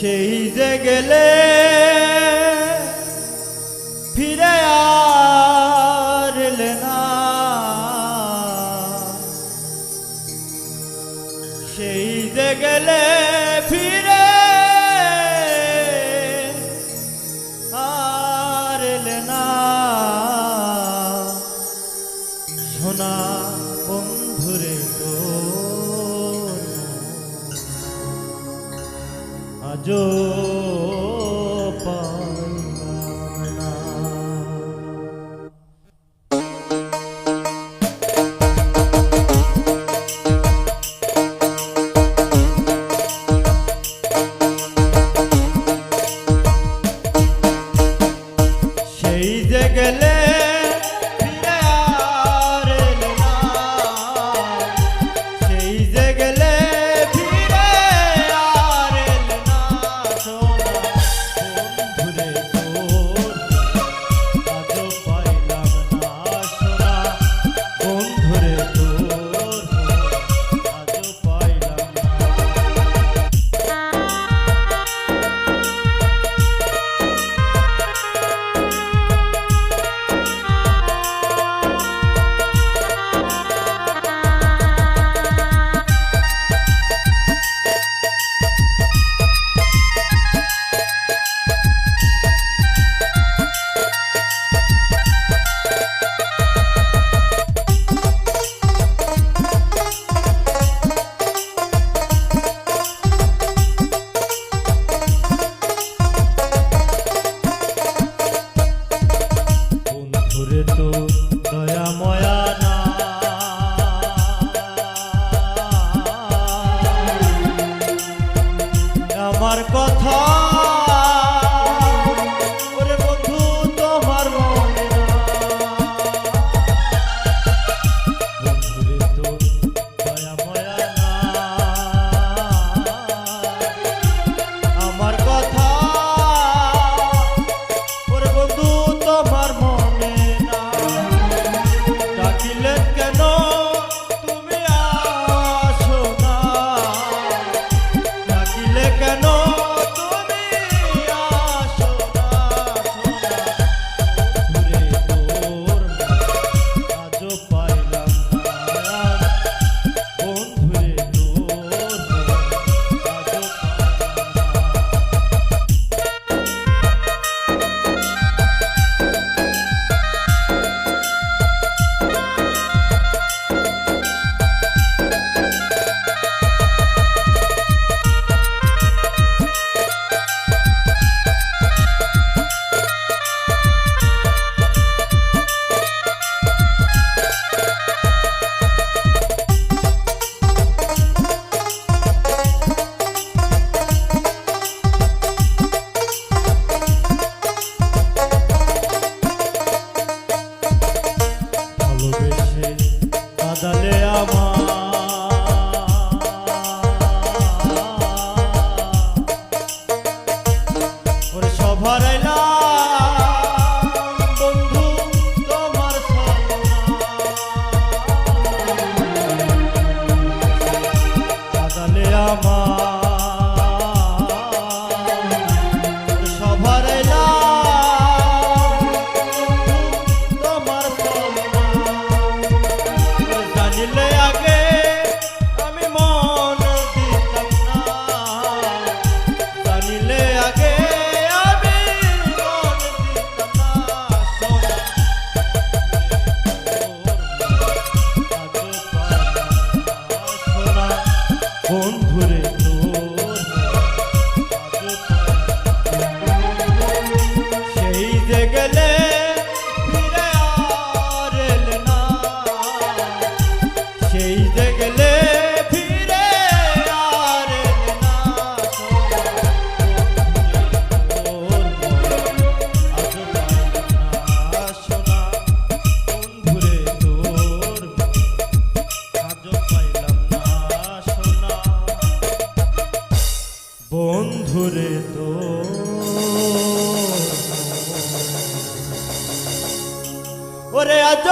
সেই যে গেলে ফিরে আরলে না। সেই যে গেলে ফিরে Adore. কথা আমার বন্ধুরে বন্ধুরে তো। ওরে আজ